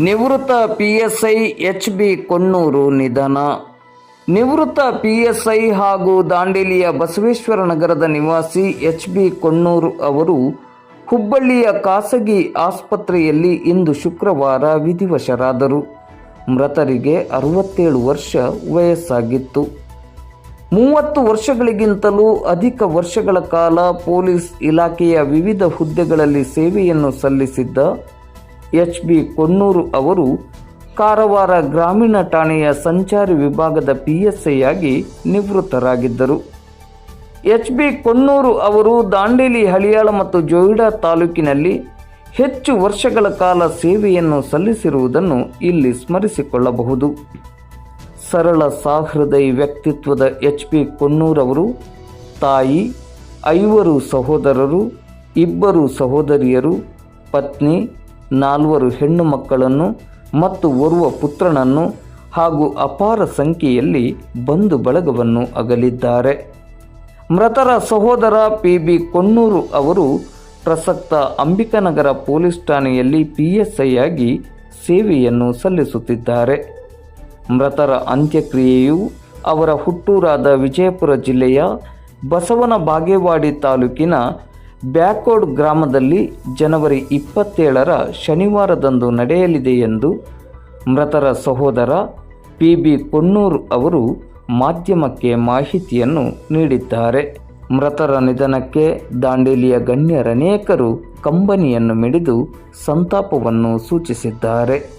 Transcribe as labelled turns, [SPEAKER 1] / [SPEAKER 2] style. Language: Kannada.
[SPEAKER 1] ನಿವೃತ್ತ ಪಿಎಸ್ಐ ಎಚ್ ಬಿ ಕೊಣ್ಣೂರು ನಿಧನ. ನಿವೃತ್ತ ಪಿಎಸ್ಐ ಹಾಗೂ ದಾಂಡೇಲಿಯ ಬಸವೇಶ್ವರ ನಗರದ ನಿವಾಸಿ ಎಚ್ ಬಿ ಕೊಣ್ಣೂರು ಅವರು ಹುಬ್ಬಳ್ಳಿಯ ಖಾಸಗಿ ಆಸ್ಪತ್ರೆಯಲ್ಲಿ ಇಂದು ಶುಕ್ರವಾರ ವಿಧಿವಶರಾದರು. ಮೃತರಿಗೆ ಅರವತ್ತೇಳು ವರ್ಷ ವಯಸ್ಸಾಗಿತ್ತು. ಮೂವತ್ತು ವರ್ಷಗಳಿಗಿಂತಲೂ ಅಧಿಕ ವರ್ಷಗಳ ಕಾಲ ಪೊಲೀಸ್ ಇಲಾಖೆಯ ವಿವಿಧ ಹುದ್ದೆಗಳಲ್ಲಿ ಸೇವೆಯನ್ನು ಸಲ್ಲಿಸಿದ್ದ ಎಚ್ ಬಿ ಕೊನ್ನೂರು ಅವರು ಕಾರವಾರ ಗ್ರಾಮೀಣ ಠಾಣೆಯ ಸಂಚಾರಿ ವಿಭಾಗದ ಪಿಎಸ್ಐ ಐಯಾಗಿ ನಿವೃತ್ತರಾಗಿದ್ದರು. ಎಚ್ ಬಿ ಕೊನ್ನೂರು ಅವರು ದಾಂಡೇಲಿ, ಹಳಿಯಾಳ ಮತ್ತು ಜೋಯಿಡಾ ತಾಲೂಕಿನಲ್ಲಿ ಹೆಚ್ಚು ವರ್ಷಗಳ ಕಾಲ ಸೇವೆಯನ್ನು ಸಲ್ಲಿಸಿರುವುದನ್ನು ಇಲ್ಲಿ ಸ್ಮರಿಸಿಕೊಳ್ಳಬಹುದು. ಸರಳ ಸಹೃದಯ ವ್ಯಕ್ತಿತ್ವದ ಎಚ್ ಪಿ ಕೊನ್ನೂರವರು ತಾಯಿ, ಐವರು ಸಹೋದರರು, ಇಬ್ಬರು ಸಹೋದರಿಯರು, ಪತ್ನಿ ನಾಲ್ವರು ಹೆಣ್ಣು ಮಕ್ಕಳನ್ನು ಮತ್ತು ಓರ್ವ ಪುತ್ರನನ್ನು ಹಾಗೂ ಅಪಾರ ಸಂಖ್ಯೆಯಲ್ಲಿ ಬಂಧು ಬಳಗವನ್ನು ಅಗಲಿದ್ದಾರೆ. ಮೃತರ ಸಹೋದರ ಪಿ ಬಿ ಕೊಣ್ಣೂರು ಅವರು ಪ್ರಸಕ್ತ ಅಂಬಿಕಾನಗರ ಪೊಲೀಸ್ ಠಾಣೆಯಲ್ಲಿ ಪಿಎಸ್ಐ ಆಗಿ ಸೇವೆಯನ್ನು ಸಲ್ಲಿಸುತ್ತಿದ್ದಾರೆ. ಮೃತರ ಅಂತ್ಯಕ್ರಿಯೆಯು ಅವರ ಹುಟ್ಟೂರಾದ ವಿಜಯಪುರ ಜಿಲ್ಲೆಯ ಬಸವನ ಬಾಗೇವಾಡಿ ತಾಲೂಕಿನ ಬ್ಯಾಕೋಡ್ ಗ್ರಾಮದಲ್ಲಿ ಜನವರಿ ಇಪ್ಪತ್ತೇಳರ ಶನಿವಾರದಂದು ನಡೆಯಲಿದೆ ಎಂದು ಮೃತರ ಸಹೋದರ ಪಿ ಬಿ ಕೊನ್ನೂರು ಅವರು ಮಾಧ್ಯಮಕ್ಕೆ ಮಾಹಿತಿಯನ್ನು ನೀಡಿದ್ದಾರೆ. ಮೃತರ ನಿಧನಕ್ಕೆ ದಾಂಡೇಲಿಯ ಗಣ್ಯರನೇಕರು ಕಂಬನಿಯನ್ನು ಮಿಡಿದು ಸಂತಾಪವನ್ನು ಸೂಚಿಸಿದ್ದಾರೆ.